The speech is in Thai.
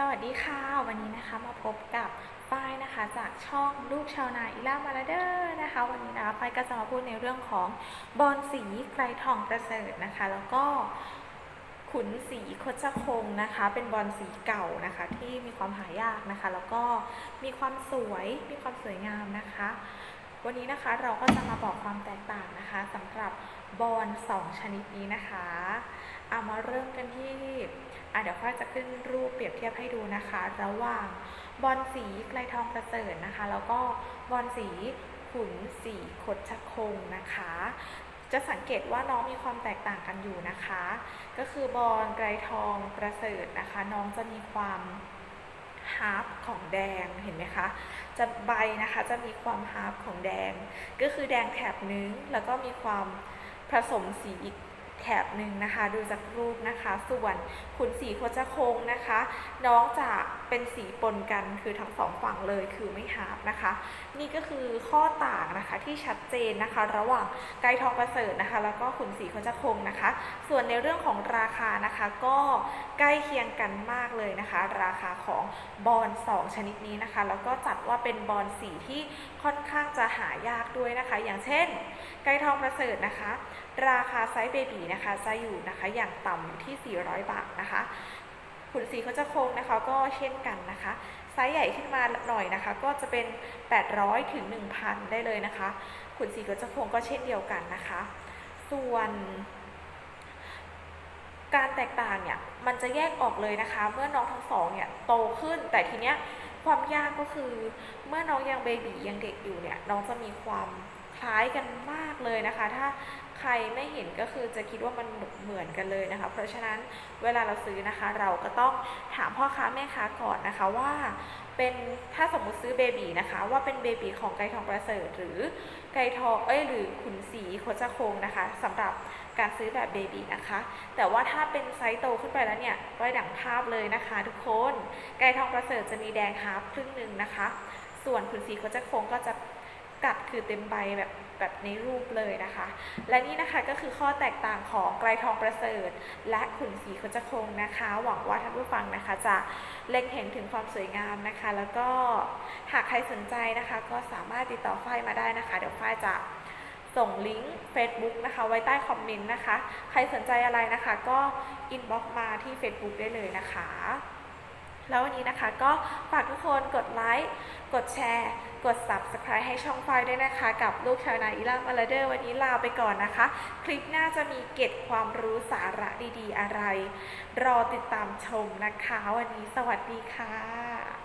สวัสดีค่ะ วันนี้นะคะมาพบกับฝ้ายนะคะ จากช่องลูกชาวนาอิล่ามาลาเดอร์นะคะ วันนี้นะคะฝ้ายก็จะมาพูดในเรื่องของบอลสีไกรทองประเสริฐนะคะ แล้วก็ขุนสีโคชคงนะคะ เป็นบอลสีเก่านะคะ ที่มีความหายากนะคะ แล้วก็มีความสวยมีความสวยงามนะคะ วันนี้นะคะเราก็จะมาบอกความแตกต่างนะคะสำหรับบอลสองชนิดนี้นะคะ เอามาเริ่มกันที่อะเดี๋ยวฝ้ายจะขึ้นรูปเปรียบเทียบให้ดูนะคะ ระหว่างบอลสีไกลทองประเสริฐนะคะ แล้วก็บอลสีขุนสีคดชคงนะคะ จะสังเกตว่าน้องมีความแตกต่างกันอยู่นะคะ ก็คือบอลไกรทองประเสริฐนะคะ น้องจะมีความ ฮาร์ปของแดงเห็นไหมคะ จะใบนะคะจะมีความฮาร์ปของแดง ก็คือแดงแถบนึงแล้วก็มีความผสมสีอีกแถบหนึ่งนะคะ ดูจากรูปนะคะ ส่วนขุนสีโคจโคงนะคะ น้องจะเป็นสีปนกันคือทั้งสองฝั่งเลยคือไม่ฮาร์ปนะคะ นี่ก็คือข้อต่างนะคะที่ชัดเจนนะคะ ระหว่างไกทองประเสริฐนะคะ แล้วก็ขุนศรีโคจรคงนะคะ ส่วนในเรื่องของราคานะคะก็ใกล้เคียงกันมากเลยนะคะ ราคาของบอลสองชนิดนี้นะคะ แล้วก็จัดว่าเป็นบอลสีที่ค่อนข้างจะหายากด้วยนะคะ อย่างเช่น ไกทองประเสริฐนะคะ ราคาไซส์เบบีนะคะจะอยู่นะคะอย่างต่ำอยู่ที่ 400 บาทนะคะ ขุนศรีโคจรคงนะคะก็เช่นกันนะคะไซส์ใหญ่ขึ้นมาหน่อยนะคะ ก็จะเป็น 800ถึง1,000 ได้เลยนะคะ ขุนศรีโคจรคงก็เช่นเดียวกันนะคะ ส่วนการแตกต่างเนี่ยมันจะแยกออกเลยนะคะ เมื่อน้องทั้งสองเนี่ยโตขึ้นแต่ทีเนี้ยความยากก็คือเมื่อน้องยังเบบียังเด็กอยู่เนี่ยน้องจะมีความ คล้ายกันมากเลยนะคะ ถ้าใครไม่เห็นก็คือจะคิดว่ามันเหมือนกันเลยนะคะ เพราะฉะนั้นเวลาเราซื้อนะคะ เราก็ต้องถามพ่อค้าแม่ค้าก่อนนะคะว่าเป็นถ้าสมมุติซื้อเบบีนะคะ ว่าเป็นเบบีของไก่ทองประเสริฐหรือไก่ทองเอ้ยหรือขุนศรีโคจรคงนะคะสำหรับการซื้อแบบเบบีนะคะ แต่ว่าถ้าเป็นไซส์โตขึ้นไปแล้วเนี่ยไว้ดังภาพเลยนะคะ ทุกคนไก่ทองประเสริฐจะมีแดงฮาร์ฟครึ่งหนึ่งนะคะ ส่วนขุนศรีโคจรคงก็จะ กัดคือเต็มใบแบบแบบในรูปเลยนะคะ และนี่นะคะก็คือข้อแตกต่างของไกรทองประเสริฐ และขุนศรีโคจรคงนะคะ หวังว่าท่านผู้ฟังนะคะ จะเล็งเห็นถึงความสวยงามนะคะ แล้วก็หากใครสนใจนะคะ ก็สามารถติดต่อฝ้ายมาได้นะคะ เดี๋ยวฝ้ายจะส่งลิงก์ Facebook นะคะ ไว้ใต้คอมเมนต์นะคะ ใครสนใจอะไรนะคะ ก็อินบ็อกมาที่ Facebook ได้เลยนะคะ แล้ววันนี้นะคะก็ฝากทุกคนกดไลค์ กดแชร์ กด Subscribe ให้ช่องไฟด้วยนะคะ กับลูกชาวนาอีล่ามาลาเดอร์วันนี้ลาไปก่อนนะคะ คลิปหน้าจะมีเก็บความรู้สาระดีๆอะไร รอติดตามชมนะคะ วันนี้สวัสดีค่ะ